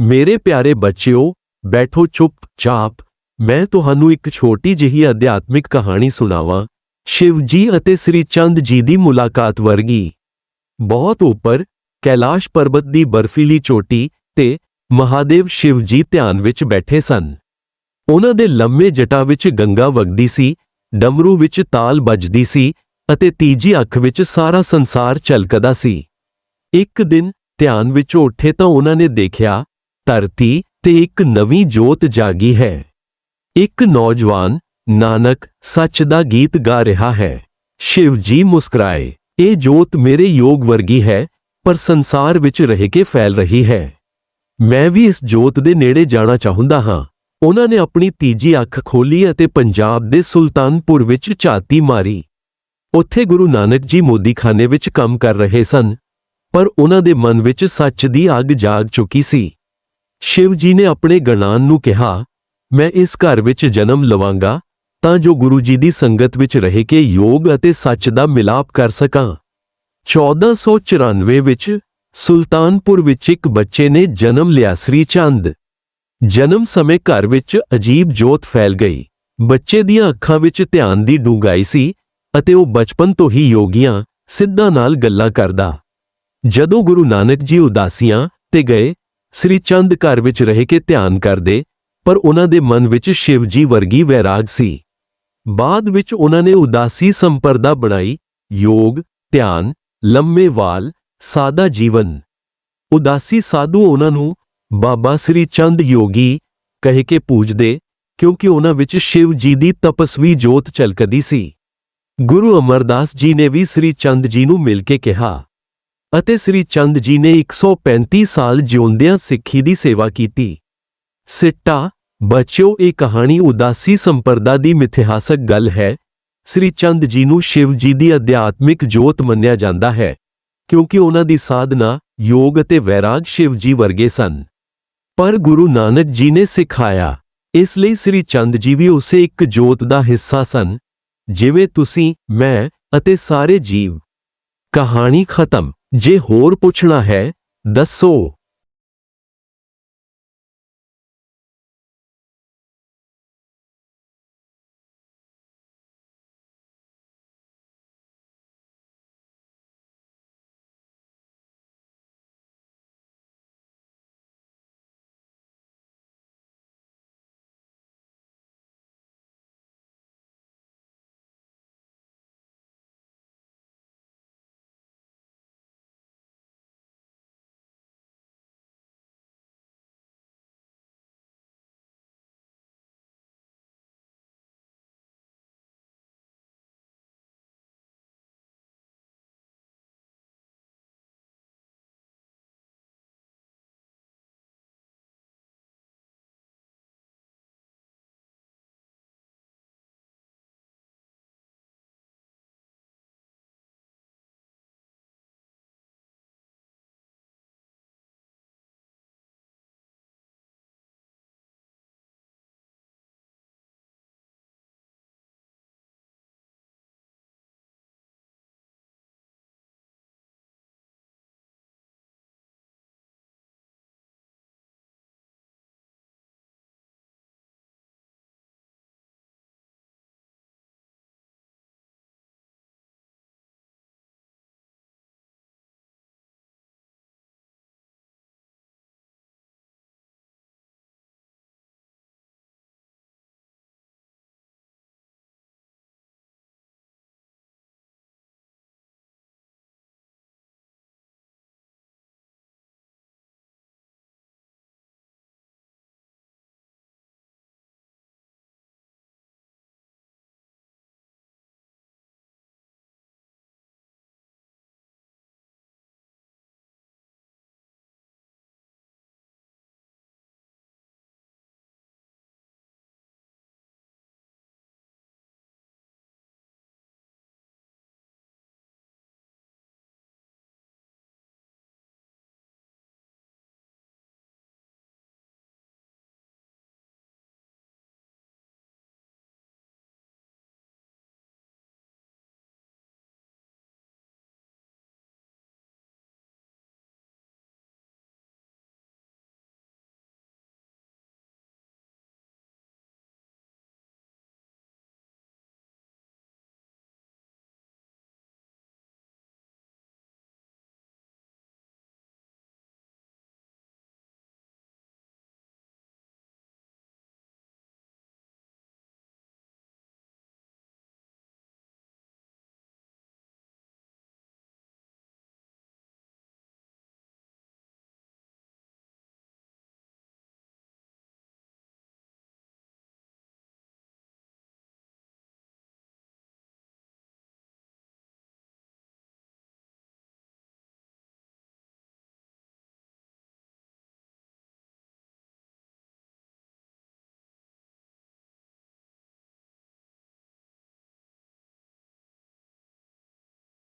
ਮੇਰੇ ਪਿਆਰੇ ਬੱਚਿਓ, ਬੈਠੋ ਚੁੱਪ-ਚਾਪ। ਮੈਂ ਤੁਹਾਨੂੰ ਇੱਕ ਛੋਟੀ ਜਿਹੀ ਅਧਿਆਤਮਿਕ ਕਹਾਣੀ ਸੁਣਾਵਾਂ। ਸ਼ਿਵ ਜੀ ਅਤੇ ਸ੍ਰੀ ਚੰਦ ਜੀ ਦੀ ਮੁਲਾਕਾਤ ਵਰਗੀ। ਬਹੁਤ ਉੱਪਰ, ਕੈਲਾਸ਼ ਪਰਬਤ ਦੀ ਬਰਫੀਲੀ ਚੋਟੀ ਤੇ ਮਹਾਦੇਵ ਸ਼ਿਵ ਜੀ ਧਿਆਨ ਵਿੱਚ ਬੈਠੇ ਸਨ। ਉਹਨਾਂ ਦੇ ਲੰਮੇ ਜਟਾ ਵਿੱਚ ਗੰਗਾ ਵਗਦੀ ਸੀ, ਡਮਰੂ ਵਿੱਚ ਤਾਲ ਵੱਜਦੀ ਸੀ ਅਤੇ ਤੀਜੀ ਅੱਖ ਵਿੱਚ ਸਾਰਾ ਸੰਸਾਰ ਝਲਕਦਾ ਸੀ। ਇੱਕ ਦਿਨ ਧਿਆਨ ਵਿੱਚ ਉੱਠੇ ਤਾਂ ਉਹਨਾਂ ਨੇ ਦੇਖਿਆ ਧਰਤੀ ਤੇ ਇੱਕ ਨਵੀਂ ਜੋਤ ਜਾਗੀ ਹੈ। ਇੱਕ ਨੌਜਵਾਨ ਨਾਨਕ ਸੱਚ ਦਾ ਗੀਤ ਗਾ ਰਿਹਾ ਹੈ। ਸ਼ਿਵ ਜੀ ਮੁਸਕਰਾਏ, ਇਹ ਜੋਤ ਮੇਰੇ ਯੋਗ ਵਰਗੀ ਹੈ, ਪਰ ਸੰਸਾਰ ਵਿੱਚ ਰਹਿ ਕੇ ਫੈਲ ਰਹੀ ਹੈ। ਮੈਂ ਵੀ ਇਸ ਜੋਤ ਦੇ ਨੇੜੇ ਜਾਣਾ ਚਾਹੁੰਦਾ ਹਾਂ। ਉਹਨਾਂ ਨੇ ਆਪਣੀ ਤੀਜੀ ਅੱਖ ਖੋਲੀ ਅਤੇ ਪੰਜਾਬ ਦੇ ਸੁਲਤਾਨਪੁਰ ਵਿੱਚ ਝਾਤੀ ਮਾਰੀ। ਉੱਥੇ ਗੁਰੂ ਨਾਨਕ ਜੀ ਮੋਦੀਖਾਨੇ ਵਿੱਚ ਕੰਮ ਕਰ ਰਹੇ ਸਨ, ਪਰ ਉਹਨਾਂ ਦੇ ਮਨ ਵਿੱਚ ਸੱਚ ਦੀ ਅੱਗ ਜਾਗ ਚੁੱਕੀ ਸੀ। ਸ਼ਿਵ ਜੀ ਨੇ ਆਪਣੇ ਗਣਾਨ ਨੂੰ ਕਿਹਾ, ਮੈਂ ਇਸ ਘਰ ਵਿੱਚ ਜਨਮ ਲਵਾਂਗਾ, ਤਾਂ ਜੋ ਗੁਰੂ ਜੀ ਦੀ ਸੰਗਤ ਵਿੱਚ ਰਹਿ ਕੇ ਯੋਗ ਅਤੇ ਸੱਚ ਦਾ ਮਿਲਾਪ ਕਰ ਸਕਾਂ। 1494 ਵਿੱਚ ਸੁਲਤਾਨਪੁਰ ਵਿੱਚ ਇੱਕ ਬੱਚੇ ਨੇ ਜਨਮ ਲਿਆ ਸ੍ਰੀ ਚੰਦ। ਜਨਮ ਸਮੇਂ ਘਰ ਵਿੱਚ ਅਜੀਬ ਜੋਤ ਫੈਲ ਗਈ। ਬੱਚੇ ਦੀਆਂ ਅੱਖਾਂ ਵਿੱਚ ਧਿਆਨ ਦੀ ਡੂੰਘਾਈ ਸੀ ਅਤੇ ਉਹ ਬਚਪਨ ਤੋਂ ਹੀ ਯੋਗੀਆਂ, ਸਿੱਧਾਂ ਨਾਲ ਗੱਲਾਂ ਕਰਦਾ। ਜਦੋਂ ਗੁਰੂ ਨਾਨਕ ਜੀ ਉਦਾਸੀਆਂ ਤੇ ਗਏ ਸ੍ਰੀ ਚੰਦ ਘਰ ਵਿੱਚ ਰਹਿ ਕੇ ਧਿਆਨ ਕਰਦੇ, ਪਰ ਉਹਨਾਂ ਦੇ ਮਨ ਵਿੱਚ ਸ਼ਿਵ ਜੀ ਵਰਗੀ ਵੈਰਾਗ ਸੀ। ਬਾਅਦ ਵਿੱਚ ਉਹਨਾਂ ਨੇ ਉਦਾਸੀ ਸੰਪਰਦਾ ਬਣਾਈ, ਯੋਗ, ਧਿਆਨ, ਲੰਮੇ ਵਾਲ, ਸਾਦਾ ਜੀਵਨ। ਉਦਾਸੀ ਸਾਧੂ ਉਹਨਾਂ ਨੂੰ, ਬਾਬਾ ਸ੍ਰੀ ਚੰਦ ਯੋਗੀ, ਕਹਿ ਕੇ ਪੂਜਦੇ, ਕਿਉਂਕਿ ਉਹਨਾਂ ਵਿੱਚ ਸ਼ਿਵ ਜੀ ਦੀ ਤਪਸਵੀ ਜੋਤ ਝਲਕਦੀ ਸੀ। ਗੁਰੂ ਅਮਰਦਾਸ ਜੀ ਨੇ ਵੀ ਸ੍ਰੀ ਚੰਦ ਜੀ ਨੂੰ ਮਿਲ ਕੇ ਕਿਹਾ। ਅਤੇ ਸ੍ਰੀ ਚੰਦ ਜੀ ਨੇ 135 ਸਾਲ ਜਿਉਂਦਿਆਂ ਸਿੱਖੀ ਦੀ ਸੇਵਾ ਕੀਤੀ। ਸਿੱਟਾ, ਬੱਚਿਓ, ਇਹ ਕਹਾਣੀ ਉਦਾਸੀ ਸੰਪਰਦਾ ਦੀ ਮਿਥਿਹਾਸਕ ਗੱਲ ਹੈ। ਸ੍ਰੀ ਚੰਦ ਜੀ ਨੂੰ ਸ਼ਿਵ ਜੀ ਦੀ ਅਧਿਆਤਮਿਕ ਜੋਤ ਮੰਨਿਆ ਜਾਂਦਾ ਹੈ, ਕਿਉਂਕਿ ਉਹਨਾਂ ਦੀ ਸਾਧਨਾ, ਯੋਗ ਅਤੇ ਵੈਰਾਗ ਸ਼ਿਵ ਜੀ ਵਰਗੇ ਸਨ। ਪਰ ਗੁਰੂ ਨਾਨਕ ਜੀ ਨੇ ਸਿਖਾਇਆ, ਇਸ ਲਈ ਸ੍ਰੀ ਚੰਦ ਜੀ ਵੀ ਉਸੇ ਇੱਕ ਜੋਤ ਦਾ ਹਿੱਸਾ ਸਨ, ਜਿਵੇਂ ਤੁਸੀਂ, ਮੈਂ ਅਤੇ ਸਾਰੇ ਜੀਵ। ਕਹਾਣੀ ਖਤਮ। ਜੇ ਹੋਰ ਪੁੱਛਣਾ ਹੈ ਦੱਸੋ।